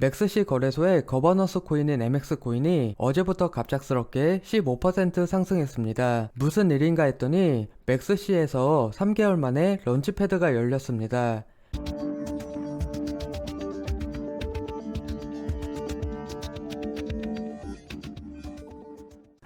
맥스시 거래소의 거버넌스 코인인 MX 코인이 어제부터 갑작스럽게 15% 상승했습니다. 무슨 일인가 했더니 맥스시에서 3개월 만에 런치패드가 열렸습니다.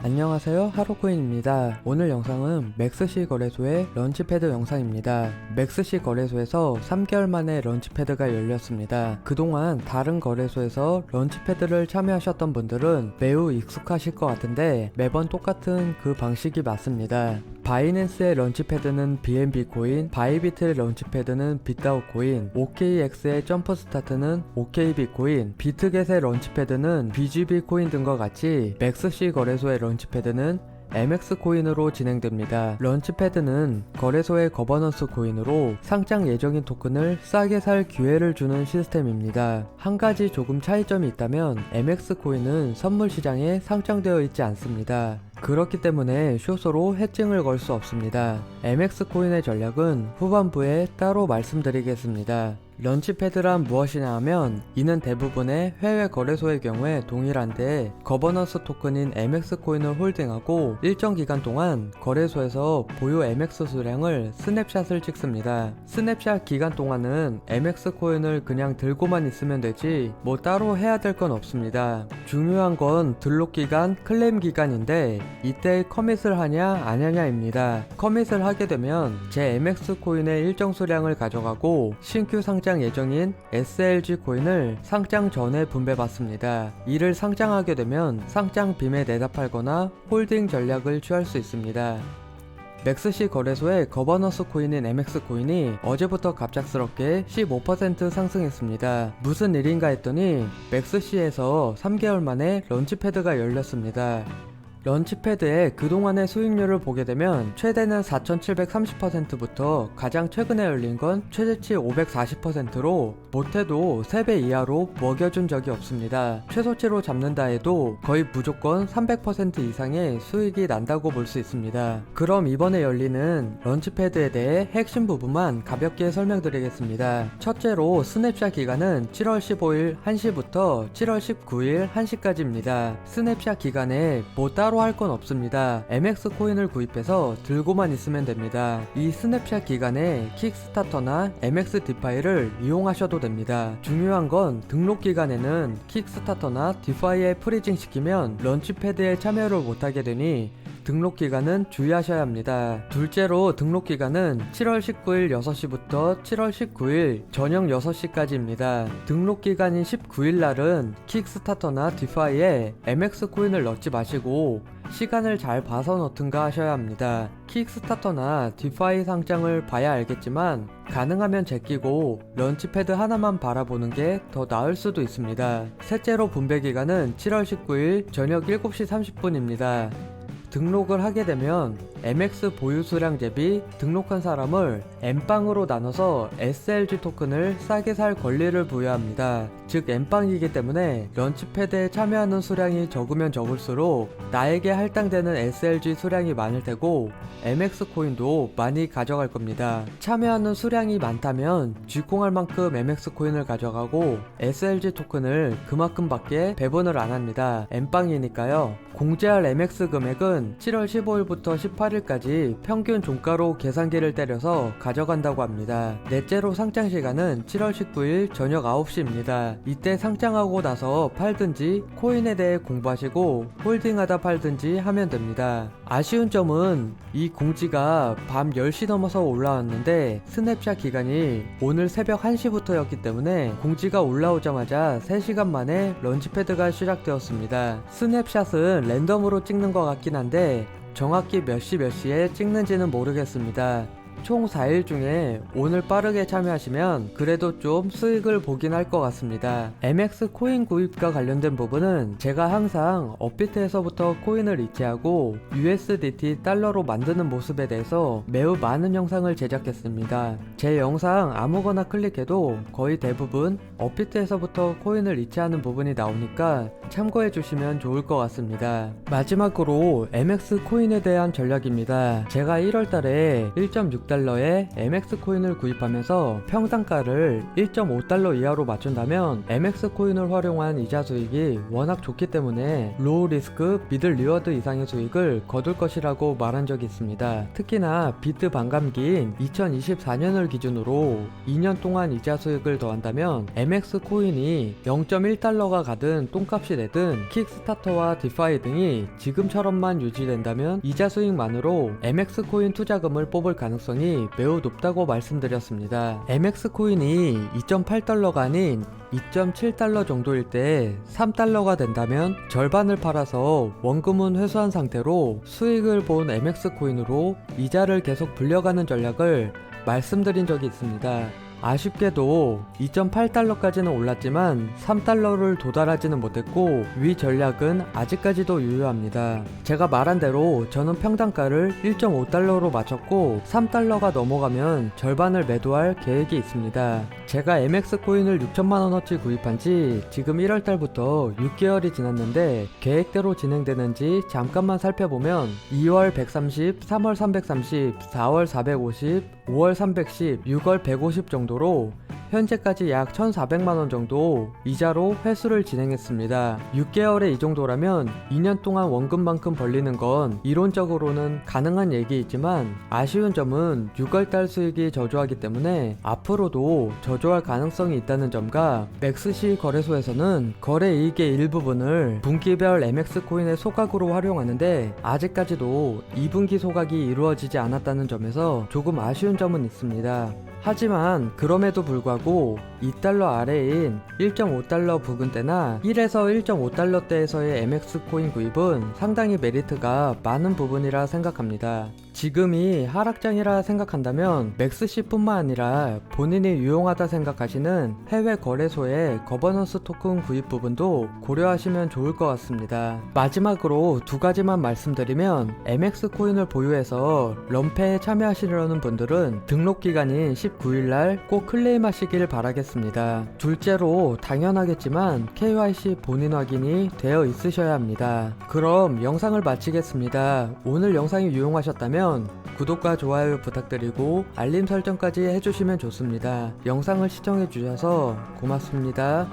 안녕하세요 하루코인입니다. 오늘 영상은 맥스시 거래소의 런치패드 영상입니다. 맥스시 거래소에서 3개월 만에 런치패드가 열렸습니다. 그동안 다른 거래소에서 런치패드를 참여하셨던 분들은 매우 익숙하실 것 같은데 매번 똑같은 그 방식이 맞습니다 바이낸스의 런치패드는 BNB 코인, 바이비트의 런치패드는 빗다우 코인, OKX의 점프 스타트는 OKB 코인, 비트겟의 런치패드는 BGB 코인 등과 같이 맥스시 거래소의 런치패드는 MX 코인으로 진행됩니다. 런치패드는 거래소의 거버넌스 코인으로 상장 예정인 토큰을 싸게 살 기회를 주는 시스템입니다. 한 가지 조금 차이점이 있다면 MX 코인은 선물 시장에 상장되어 있지 않습니다. 그렇기 때문에 쇼소로 해칭을 걸 수 없습니다. MX 코인의 전략은 후반부에 따로 말씀드리겠습니다. 런치패드란 무엇이냐 하면 이는 대부분의 해외 거래소의 경우에 동일한데 거버넌스 토큰인 MX 코인을 홀딩하고 일정 기간 동안 거래소에서 보유 MX 수량을 스냅샷을 찍습니다. 스냅샷 기간 동안은 MX 코인을 그냥 들고만 있으면 되지 뭐 따로 해야 될 건 없습니다. 중요한 건 등록 기간, 클레임 기간인데 이때 커밋을 하냐 안 하냐입니다. 커밋을 하게 되면 제 MX 코인의 일정 수량을 가져가고 신규 상장 예정인 SLG 코인을 상장 전에 분배받습니다. 이를 상장하게 되면 상장 빔에 팔거나 홀딩 전략을 취할 수 있습니다. 맥스시 거래소의 거버넌스 코인인 MX 코인이 어제부터 갑작스럽게 15% 상승했습니다. 무슨 일인가 했더니 맥스시에서 3개월 만에 런치패드가 열렸습니다. 런치패드의 그동안의 수익률을 보게 되면 최대는 4730%부터 가장 최근에 열린 건 최대치 540%로 못해도 3배 이하로 먹여준 적이 없습니다. 최소치로 잡는다 해도 거의 무조건 300% 이상의 수익이 난다고 볼 수 있습니다. 그럼 이번에 열리는 런치패드에 대해 핵심 부분만 가볍게 설명드리겠습니다. 첫째로 스냅샷 기간은 7월 15일 1시부터 7월 19일 1시까지입니다. 스냅샷 기간에 뭐 따로 할 건 없습니다. MX 코인을 구입해서 들고만 있으면 됩니다. 이 스냅샷 기간에 킥스타터나 MX 디파이를 이용하셔도 됩니다. 중요한 건 등록 기간에는 킥스타터나 디파이에 프리징 시키면 런치패드에 참여를 못하게 되니 등록 기간은 주의하셔야 합니다. 둘째로 등록 기간은 7월 19일 6시부터 7월 19일 저녁 6시까지입니다. 등록 기간인 19일 날은 킥스타터나 디파이에 MX 코인을 넣지 마시고 시간을 잘 봐서 넣든가 하셔야 합니다. 킥스타터나 디파이 상장을 봐야 알겠지만 가능하면 제끼고 런치패드 하나만 바라보는 게 더 나을 수도 있습니다. 셋째로 분배 기간은 7월 19일 저녁 7시 30분입니다. 등록을 하게 되면 MX 보유 수량 대비 등록한 사람을 M빵으로 나눠서 SLG 토큰을 싸게 살 권리를 부여합니다. 즉 M빵이기 때문에 런치패드에 참여하는 수량이 적으면 적을수록 나에게 할당되는 SLG 수량이 많을 테고 MX 코인도 많이 가져갈 겁니다. 참여하는 수량이 많다면 쥐콩할 만큼 MX 코인을 가져가고 SLG 토큰을 그만큼 밖에 배분을 안 합니다. M빵이니까요. 공제할 MX 금액은 7월 15일부터 18일까지 평균 종가로 계산기를 때려서 가져간다고 합니다. 넷째로 상장 시간은 7월 19일 저녁 9시입니다. 이때 상장하고 나서 팔든지 코인에 대해 공부하시고 홀딩하다 팔든지 하면 됩니다. 아쉬운 점은 이 공지가 밤 10시 넘어서 올라왔는데 스냅샷 기간이 오늘 새벽 1시부터였기 때문에 공지가 올라오자마자 3시간 만에 런치패드가 시작되었습니다. 스냅샷은 랜덤으로 찍는 것 같긴 한데 정확히 몇 시 몇 시에 찍는지는 모르겠습니다. 총 4일 중에 오늘 빠르게 참여하시면 그래도 좀 수익을 보긴 할 것 같습니다. MX 코인 구입과 관련된 부분은 제가 항상 업비트에서부터 코인을 이체하고 USDT 달러로 만드는 모습에 대해서 매우 많은 영상을 제작했습니다. 제 영상 아무거나 클릭해도 거의 대부분 업비트에서부터 코인을 이체하는 부분이 나오니까 참고해 주시면 좋을 것 같습니다. 마지막으로 MX 코인에 대한 전략입니다. 제가 1월 달에 1.6 1.6달러에 MX 코인을 구입하면서 평상가를 1.5달러 이하로 맞춘다면 MX 코인을 활용한 이자 수익이 워낙 좋기 때문에 로우 리스크 미들 리워드 이상의 수익을 거둘 것이라고 말한 적이 있습니다. 특히나 비트 반감기인 2024년을 기준으로 2년 동안 이자 수익을 더한다면 MX 코인이 0.1달러가 가든 똥값이 되든 킥스타터와 디파이 등이 지금처럼만 유지된다면 이자 수익만으로 MX 코인 투자금을 뽑을 가능성이 매우 높다고 말씀드렸습니다. MX 코인이 2.8달러가 아닌 2.7달러 정도일 때 3달러가 된다면 절반을 팔아서 원금은 회수한 상태로 수익을 본 MX 코인으로 이자를 계속 불려가는 전략을 말씀드린 적이 있습니다. 아쉽게도 2.8달러까지는 올랐지만 3달러를 도달하지는 못했고 위 전략은 아직까지도 유효합니다. 제가 말한 대로 저는 평단가를 1.5달러로 맞췄고 3달러가 넘어가면 절반을 매도할 계획이 있습니다. 제가 MX 코인을 6천만원어치 구입한 지 지금 1월달부터 6개월이 지났는데 계획대로 진행되는지 잠깐만 살펴보면 2월 130, 3월 330, 4월 450, 5월 310, 6월 150 정도 로 현재까지 약 1,400만원 정도 이자로 회수를 진행했습니다. 6개월에 이 정도라면 2년 동안 원금만큼 벌리는 건 이론적으로는 가능한 얘기이지만 아쉬운 점은 6월달 수익이 저조하기 때문에 앞으로도 저조할 가능성이 있다는 점과 맥스시 거래소에서는 거래 이익의 일부분을 분기별 MX 코인의 소각으로 활용하는데 아직까지도 2분기 소각이 이루어지지 않았다는 점에서 조금 아쉬운 점은 있습니다. 하지만 그럼에도 불구하고 2달러 아래인 1.5달러 부근대나 1에서 1.5달러대에서의 MX 코인 구입은 상당히 메리트가 많은 부분이라 생각합니다. 지금이 하락장이라 생각한다면 맥스시뿐만 아니라 본인이 유용하다 생각하시는 해외 거래소의 거버넌스 토큰 구입 부분도 고려하시면 좋을 것 같습니다. 마지막으로 두 가지만 말씀드리면 MX 코인을 보유해서 럼페에 참여하시려는 분들은 등록 기간인 19일날 꼭 클레임하시길 바라겠습니다. 둘째로 당연하겠지만 KYC 본인 확인이 되어 있으셔야 합니다. 그럼 영상을 마치겠습니다. 오늘 영상이 유용하셨 다면 구독과 좋아요 부탁드리고 알림 설정까지 해주시면 좋습니다. 영상을 시청해주셔서 고맙습니다.